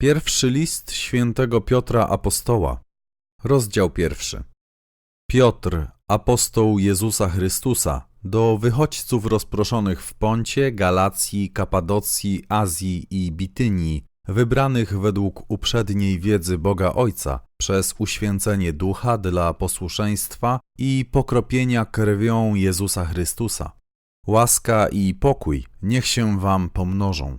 Pierwszy list świętego Piotra Apostoła, rozdział pierwszy. Piotr, apostoł Jezusa Chrystusa, do wychodźców rozproszonych w Poncie, Galacji, Kapadocji, Azji i Bitynii, wybranych według uprzedniej wiedzy Boga Ojca, przez uświęcenie ducha dla posłuszeństwa i pokropienia krwią Jezusa Chrystusa. Łaska i pokój niech się wam pomnożą.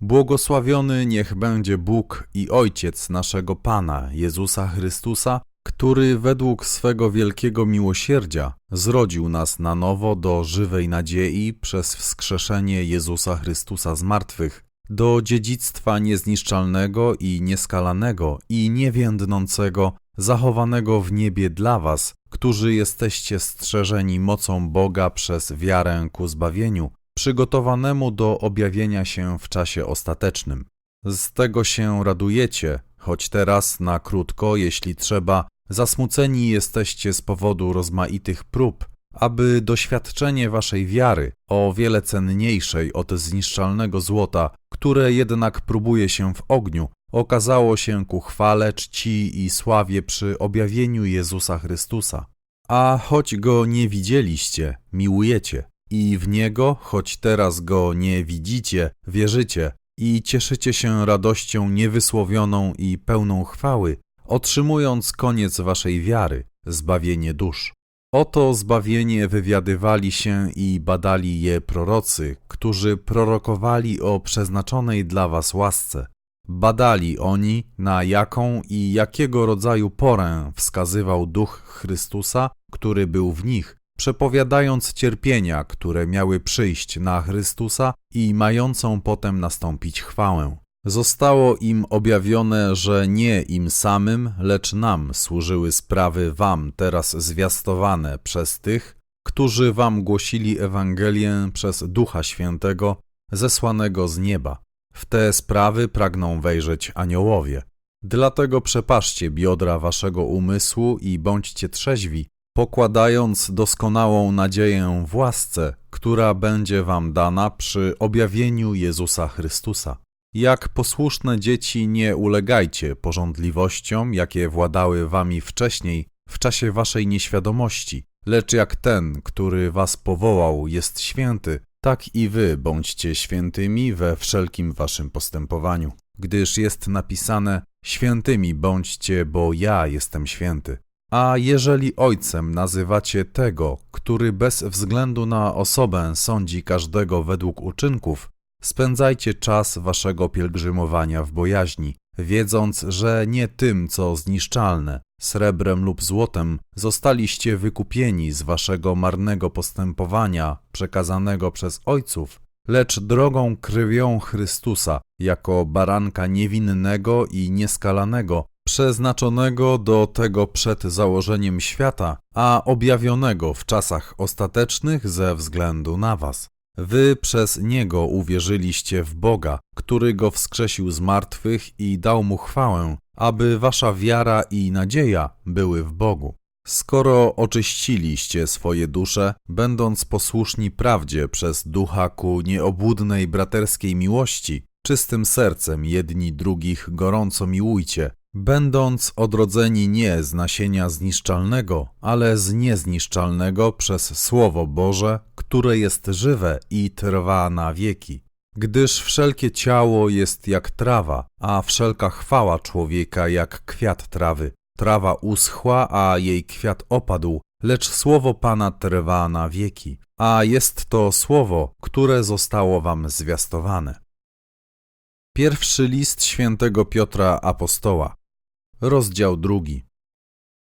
Błogosławiony niech będzie Bóg i Ojciec naszego Pana Jezusa Chrystusa, który według swego wielkiego miłosierdzia zrodził nas na nowo do żywej nadziei przez wskrzeszenie Jezusa Chrystusa z martwych, do dziedzictwa niezniszczalnego i nieskalanego i niewiędnącego, zachowanego w niebie dla was, którzy jesteście strzeżeni mocą Boga przez wiarę ku zbawieniu, przygotowanemu do objawienia się w czasie ostatecznym. Z tego się radujecie, choć teraz na krótko, jeśli trzeba, zasmuceni jesteście z powodu rozmaitych prób, aby doświadczenie waszej wiary, o wiele cenniejszej od zniszczalnego złota, które jednak próbuje się w ogniu, okazało się ku chwale, czci i sławie przy objawieniu Jezusa Chrystusa. A choć go nie widzieliście, miłujecie, i w niego, choć teraz go nie widzicie, wierzycie i cieszycie się radością niewysłowioną i pełną chwały, otrzymując koniec waszej wiary, zbawienie dusz. Oto zbawienie wywiadywali się i badali je prorocy, którzy prorokowali o przeznaczonej dla was łasce. Badali oni, na jaką i jakiego rodzaju porę wskazywał duch Chrystusa, który był w nich, przepowiadając cierpienia, które miały przyjść na Chrystusa i mającą potem nastąpić chwałę. Zostało im objawione, że nie im samym, lecz nam służyły sprawy wam teraz zwiastowane przez tych, którzy wam głosili Ewangelię przez Ducha Świętego, zesłanego z nieba. W te sprawy pragną wejrzeć aniołowie. Dlatego przepaszcie biodra waszego umysłu i bądźcie trzeźwi, pokładając doskonałą nadzieję w łasce, która będzie wam dana przy objawieniu Jezusa Chrystusa. Jak posłuszne dzieci nie ulegajcie porządliwościom, jakie władały wami wcześniej, w czasie waszej nieświadomości, lecz jak ten, który was powołał, jest święty, tak i wy bądźcie świętymi we wszelkim waszym postępowaniu. Gdyż jest napisane: Świętymi bądźcie, bo ja jestem święty. A jeżeli ojcem nazywacie tego, który bez względu na osobę sądzi każdego według uczynków, spędzajcie czas waszego pielgrzymowania w bojaźni, wiedząc, że nie tym, co zniszczalne, srebrem lub złotem, zostaliście wykupieni z waszego marnego postępowania przekazanego przez ojców, lecz drogą krwią Chrystusa, jako baranka niewinnego i nieskalanego, przeznaczonego do tego przed założeniem świata, a objawionego w czasach ostatecznych ze względu na Was. Wy przez Niego uwierzyliście w Boga, który Go wskrzesił z martwych i dał Mu chwałę, aby Wasza wiara i nadzieja były w Bogu. Skoro oczyściliście swoje dusze, będąc posłuszni prawdzie przez ducha ku nieobłudnej braterskiej miłości, czystym sercem jedni drugich gorąco miłujcie, będąc odrodzeni nie z nasienia zniszczalnego, ale z niezniszczalnego przez Słowo Boże, które jest żywe i trwa na wieki. Gdyż wszelkie ciało jest jak trawa, a wszelka chwała człowieka jak kwiat trawy. Trawa uschła, a jej kwiat opadł, lecz słowo Pana trwa na wieki, a jest to słowo, które zostało wam zwiastowane. Pierwszy list świętego Piotra Apostoła, rozdział drugi.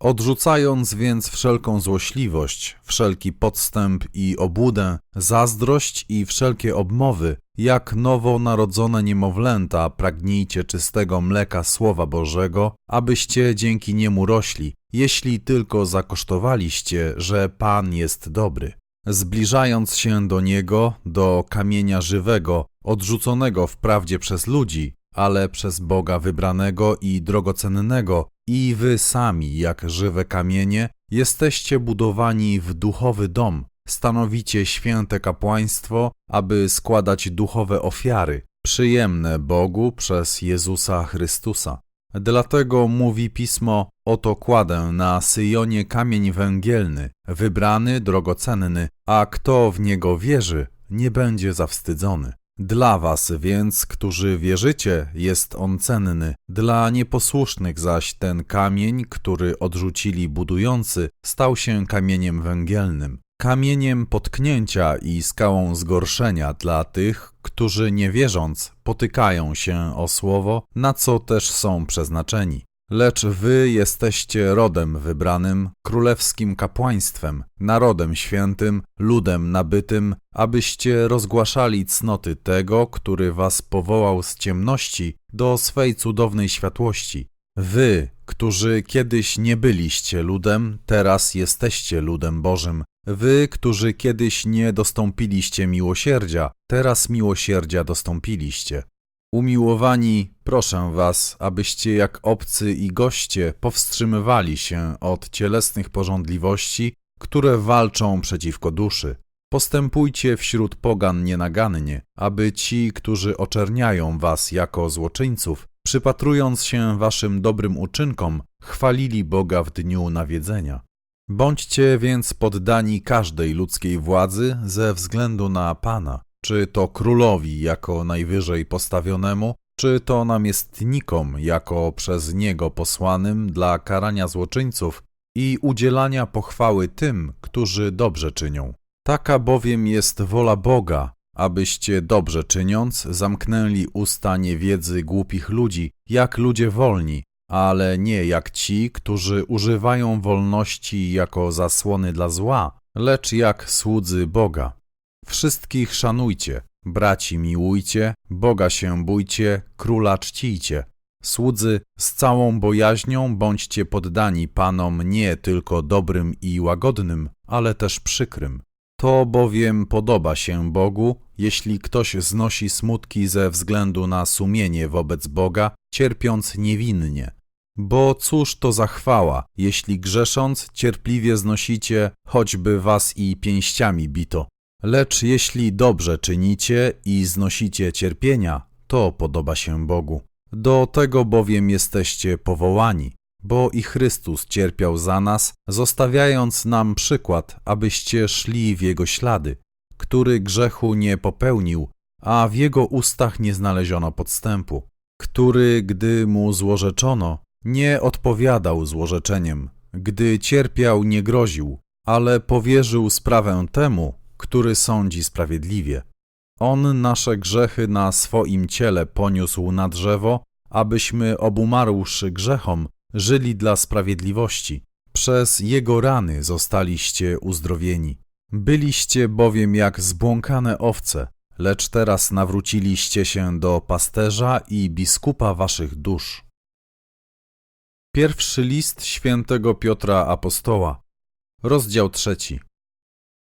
Odrzucając więc wszelką złośliwość, wszelki podstęp i obłudę, zazdrość i wszelkie obmowy, jak nowonarodzone niemowlęta pragnijcie czystego mleka Słowa Bożego, abyście dzięki niemu rośli, jeśli tylko zakosztowaliście, że Pan jest dobry. Zbliżając się do Niego, do kamienia żywego, odrzuconego wprawdzie przez ludzi, ale przez Boga wybranego i drogocennego, i wy sami, jak żywe kamienie, jesteście budowani w duchowy dom, stanowicie święte kapłaństwo, aby składać duchowe ofiary, przyjemne Bogu przez Jezusa Chrystusa. Dlatego mówi pismo: Oto kładę na Syjonie kamień węgielny, wybrany, drogocenny, a kto w niego wierzy, nie będzie zawstydzony. Dla was więc, którzy wierzycie, jest on cenny, dla nieposłusznych zaś ten kamień, który odrzucili budujący, stał się kamieniem węgielnym, kamieniem potknięcia i skałą zgorszenia dla tych, którzy nie wierząc potykają się o słowo, na co też są przeznaczeni. Lecz wy jesteście rodem wybranym, królewskim kapłaństwem, narodem świętym, ludem nabytym, abyście rozgłaszali cnoty tego, który was powołał z ciemności do swej cudownej światłości. Wy, którzy kiedyś nie byliście ludem, teraz jesteście ludem Bożym. Wy, którzy kiedyś nie dostąpiliście miłosierdzia, teraz miłosierdzia dostąpiliście. Umiłowani, proszę was, abyście jak obcy i goście powstrzymywali się od cielesnych porządliwości, które walczą przeciwko duszy. Postępujcie wśród pogan nienagannie, aby ci, którzy oczerniają was jako złoczyńców, przypatrując się waszym dobrym uczynkom, chwalili Boga w dniu nawiedzenia. Bądźcie więc poddani każdej ludzkiej władzy ze względu na Pana, czy to królowi jako najwyżej postawionemu, czy to namiestnikom jako przez niego posłanym dla karania złoczyńców i udzielania pochwały tym, którzy dobrze czynią. Taka bowiem jest wola Boga, abyście dobrze czyniąc zamknęli usta niewiedzy głupich ludzi, jak ludzie wolni, ale nie jak ci, którzy używają wolności jako zasłony dla zła, lecz jak słudzy Boga. Wszystkich szanujcie, braci miłujcie, Boga się bójcie, króla czcijcie. Słudzy, z całą bojaźnią bądźcie poddani panom nie tylko dobrym i łagodnym, ale też przykrym. To bowiem podoba się Bogu, jeśli ktoś znosi smutki ze względu na sumienie wobec Boga, cierpiąc niewinnie. Bo cóż to za chwała, jeśli grzesząc cierpliwie znosicie, choćby was i pięściami bito. Lecz jeśli dobrze czynicie i znosicie cierpienia, to podoba się Bogu. Do tego bowiem jesteście powołani, bo i Chrystus cierpiał za nas, zostawiając nam przykład, abyście szli w Jego ślady, który grzechu nie popełnił, a w Jego ustach nie znaleziono podstępu, który, gdy mu złorzeczono, nie odpowiadał złorzeczeniem, gdy cierpiał, nie groził, ale powierzył sprawę temu, który sądzi sprawiedliwie. On nasze grzechy na swoim ciele poniósł na drzewo, abyśmy obumarłszy grzechom, żyli dla sprawiedliwości. Przez Jego rany zostaliście uzdrowieni. Byliście bowiem jak zbłąkane owce, lecz teraz nawróciliście się do pasterza i biskupa waszych dusz. Pierwszy list świętego Piotra Apostoła, rozdział trzeci.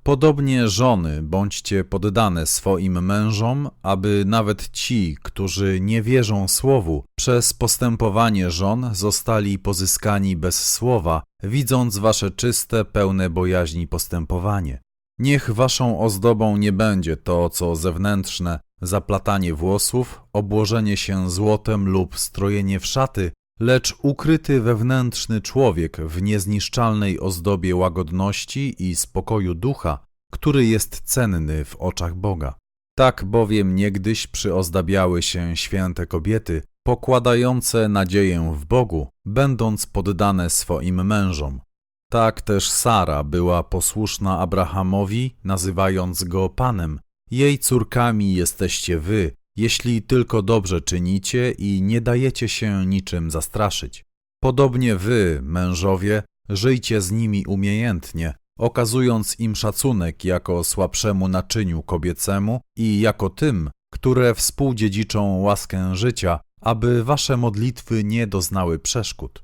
Podobnie żony bądźcie poddane swoim mężom, aby nawet ci, którzy nie wierzą słowu, przez postępowanie żon zostali pozyskani bez słowa, widząc wasze czyste, pełne bojaźni postępowanie. Niech waszą ozdobą nie będzie to, co zewnętrzne, zaplatanie włosów, obłożenie się złotem lub strojenie w szaty, lecz ukryty wewnętrzny człowiek w niezniszczalnej ozdobie łagodności i spokoju ducha, który jest cenny w oczach Boga. Tak bowiem niegdyś przyozdabiały się święte kobiety, pokładające nadzieję w Bogu, będąc poddane swoim mężom. Tak też Sara była posłuszna Abrahamowi, nazywając go Panem. Jej córkami jesteście wy, jeśli tylko dobrze czynicie i nie dajecie się niczym zastraszyć. Podobnie wy, mężowie, żyjcie z nimi umiejętnie, okazując im szacunek jako słabszemu naczyniu kobiecemu i jako tym, które współdziedziczą łaskę życia, aby wasze modlitwy nie doznały przeszkód.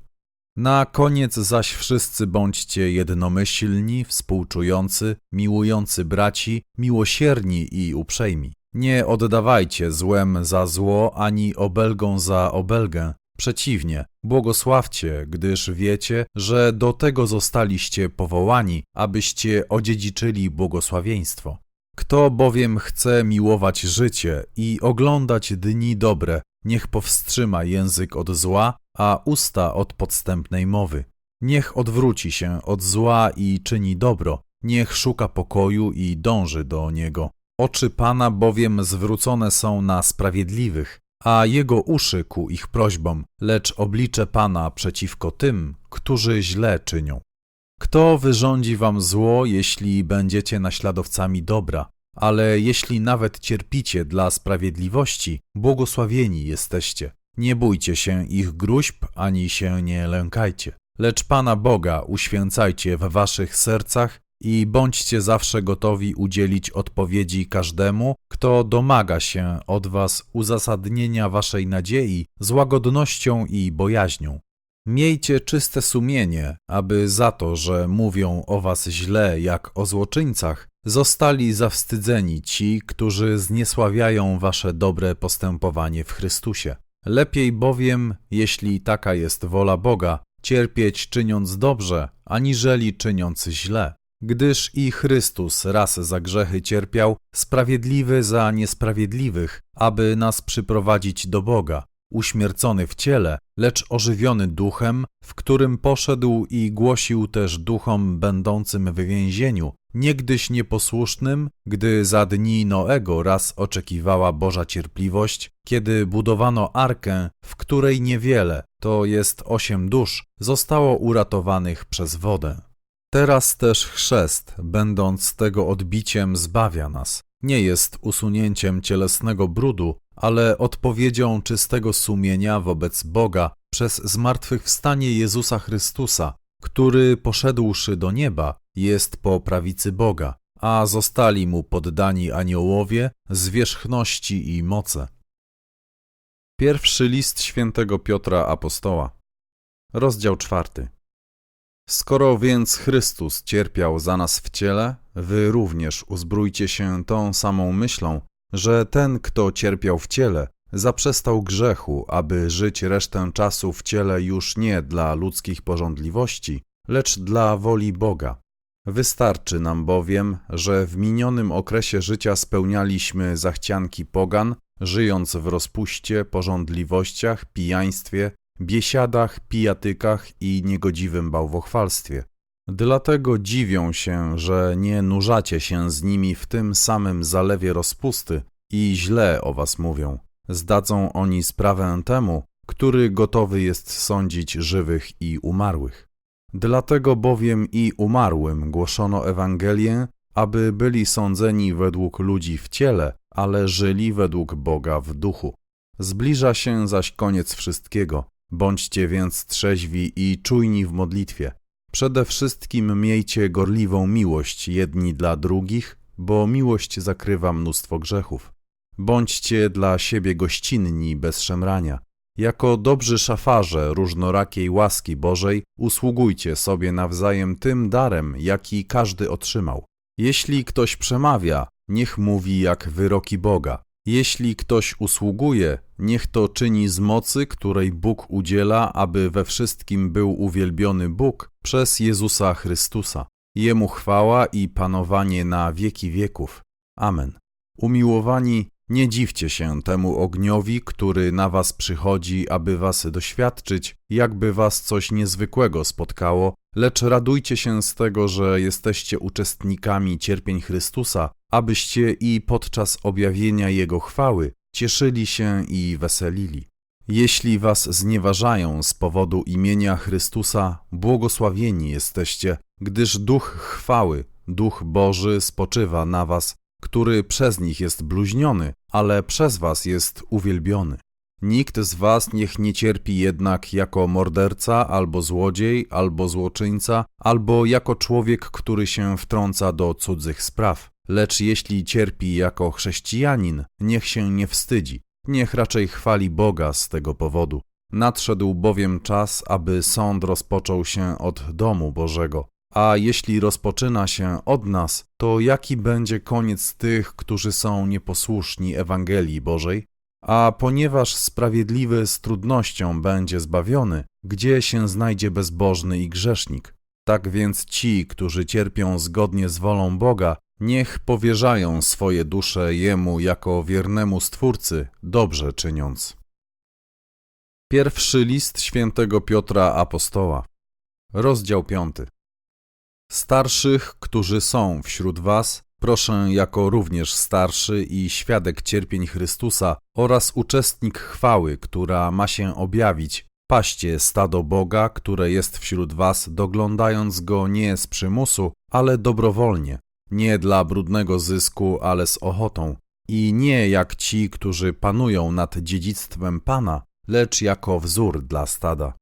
Na koniec zaś wszyscy bądźcie jednomyślni, współczujący, miłujący braci, miłosierni i uprzejmi. Nie oddawajcie złem za zło, ani obelgą za obelgę. Przeciwnie, błogosławcie, gdyż wiecie, że do tego zostaliście powołani, abyście odziedziczyli błogosławieństwo. Kto bowiem chce miłować życie i oglądać dni dobre, niech powstrzyma język od zła, a usta od podstępnej mowy. Niech odwróci się od zła i czyni dobro, niech szuka pokoju i dąży do niego. Oczy Pana bowiem zwrócone są na sprawiedliwych, a jego uszy ku ich prośbom, lecz oblicze Pana przeciwko tym, którzy źle czynią. Kto wyrządzi wam zło, jeśli będziecie naśladowcami dobra? Ale jeśli nawet cierpicie dla sprawiedliwości, błogosławieni jesteście. Nie bójcie się ich gruźb, ani się nie lękajcie. Lecz Pana Boga uświęcajcie w waszych sercach i bądźcie zawsze gotowi udzielić odpowiedzi każdemu, kto domaga się od was uzasadnienia waszej nadziei z łagodnością i bojaźnią. Miejcie czyste sumienie, aby za to, że mówią o was źle jak o złoczyńcach, zostali zawstydzeni ci, którzy zniesławiają wasze dobre postępowanie w Chrystusie. Lepiej bowiem, jeśli taka jest wola Boga, cierpieć czyniąc dobrze, aniżeli czyniąc źle. Gdyż i Chrystus raz za grzechy cierpiał, sprawiedliwy za niesprawiedliwych, aby nas przyprowadzić do Boga, uśmiercony w ciele, lecz ożywiony duchem, w którym poszedł i głosił też duchom będącym w więzieniu, niegdyś nieposłusznym, gdy za dni Noego raz oczekiwała Boża cierpliwość, kiedy budowano arkę, w której niewiele, to jest osiem dusz, zostało uratowanych przez wodę. Teraz też chrzest, będąc tego odbiciem, zbawia nas. Nie jest usunięciem cielesnego brudu, ale odpowiedzią czystego sumienia wobec Boga przez zmartwychwstanie Jezusa Chrystusa, który poszedłszy do nieba, jest po prawicy Boga, a zostali mu poddani aniołowie, zwierzchności i moce. Pierwszy list świętego Piotra Apostoła, rozdział czwarty. Skoro więc Chrystus cierpiał za nas w ciele, wy również uzbrójcie się tą samą myślą, że ten, kto cierpiał w ciele, zaprzestał grzechu, aby żyć resztę czasu w ciele już nie dla ludzkich porządliwości, lecz dla woli Boga. Wystarczy nam bowiem, że w minionym okresie życia spełnialiśmy zachcianki pogan, żyjąc w rozpuście, porządliwościach, pijaństwie, biesiadach, pijatykach i niegodziwym bałwochwalstwie. Dlatego dziwią się, że nie nurzacie się z nimi w tym samym zalewie rozpusty i źle o was mówią. Zdadzą oni sprawę temu, który gotowy jest sądzić żywych i umarłych. Dlatego bowiem i umarłym głoszono Ewangelię, aby byli sądzeni według ludzi w ciele, ale żyli według Boga w duchu. Zbliża się zaś koniec wszystkiego. Bądźcie więc trzeźwi i czujni w modlitwie. Przede wszystkim miejcie gorliwą miłość jedni dla drugich, bo miłość zakrywa mnóstwo grzechów. Bądźcie dla siebie gościnni bez szemrania. Jako dobrzy szafarze różnorakiej łaski Bożej usługujcie sobie nawzajem tym darem, jaki każdy otrzymał. Jeśli ktoś przemawia, niech mówi jak wyroki Boga. Jeśli ktoś usługuje, niech to czyni z mocy, której Bóg udziela, aby we wszystkim był uwielbiony Bóg przez Jezusa Chrystusa. Jemu chwała i panowanie na wieki wieków. Amen. Umiłowani, nie dziwcie się temu ogniowi, który na was przychodzi, aby was doświadczyć, jakby was coś niezwykłego spotkało, lecz radujcie się z tego, że jesteście uczestnikami cierpień Chrystusa, abyście i podczas objawienia Jego chwały cieszyli się i weselili. Jeśli was znieważają z powodu imienia Chrystusa, błogosławieni jesteście, gdyż Duch chwały, Duch Boży spoczywa na was, który przez nich jest bluźniony, ale przez was jest uwielbiony. Nikt z was niech nie cierpi jednak jako morderca, albo złodziej, albo złoczyńca, albo jako człowiek, który się wtrąca do cudzych spraw. Lecz jeśli cierpi jako chrześcijanin, niech się nie wstydzi, niech raczej chwali Boga z tego powodu. Nadszedł bowiem czas, aby sąd rozpoczął się od domu Bożego. A jeśli rozpoczyna się od nas, to jaki będzie koniec tych, którzy są nieposłuszni Ewangelii Bożej? A ponieważ sprawiedliwy z trudnością będzie zbawiony, gdzie się znajdzie bezbożny i grzesznik? Tak więc ci, którzy cierpią zgodnie z wolą Boga, Niech powierzają swoje dusze Jemu jako wiernemu Stwórcy, dobrze czyniąc. Pierwszy list świętego Piotra Apostoła, rozdział 5. Starszych, którzy są wśród was, proszę jako również starszy i świadek cierpień Chrystusa oraz uczestnik chwały, która ma się objawić, paście stado Boga, które jest wśród was, doglądając go nie z przymusu, ale dobrowolnie, nie dla brudnego zysku, ale z ochotą, i nie jak ci, którzy panują nad dziedzictwem Pana, lecz jako wzór dla stada.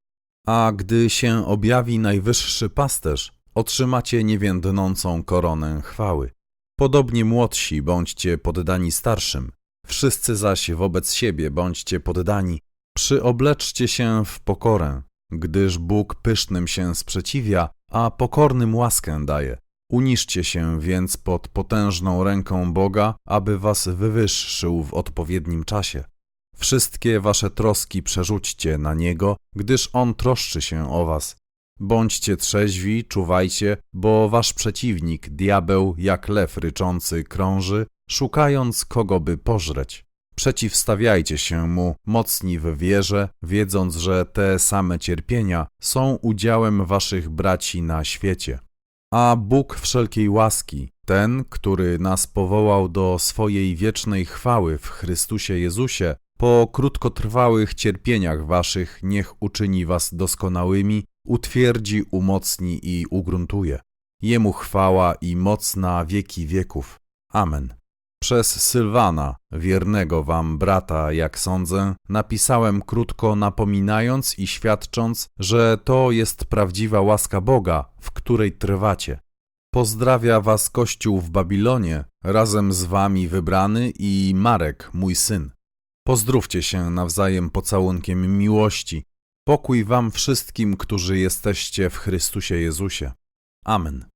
A gdy się objawi najwyższy pasterz, otrzymacie niewiędnącą koronę chwały. Podobnie młodsi bądźcie poddani starszym, wszyscy zaś wobec siebie bądźcie poddani. Przyobleczcie się w pokorę, gdyż Bóg pysznym się sprzeciwia, a pokornym łaskę daje. Uniszcie się więc pod potężną ręką Boga, aby was wywyższył w odpowiednim czasie. Wszystkie wasze troski przerzućcie na Niego, gdyż On troszczy się o was. Bądźcie trzeźwi, czuwajcie, bo wasz przeciwnik, diabeł, jak lew ryczący, krąży, szukając kogo by pożreć. Przeciwstawiajcie się mu, mocni w wierze, wiedząc, że te same cierpienia są udziałem waszych braci na świecie. A Bóg wszelkiej łaski, ten, który nas powołał do swojej wiecznej chwały w Chrystusie Jezusie, po krótkotrwałych cierpieniach waszych niech uczyni was doskonałymi, utwierdzi, umocni i ugruntuje. Jemu chwała i moc na wieki wieków. Amen. Przez Sylwana, wiernego wam brata, jak sądzę, napisałem krótko napominając i świadcząc, że to jest prawdziwa łaska Boga, w której trwacie. Pozdrawia was Kościół w Babilonie, razem z wami wybrany i Marek, mój syn. Pozdrówcie się nawzajem pocałunkiem miłości. Pokój wam wszystkim, którzy jesteście w Chrystusie Jezusie. Amen.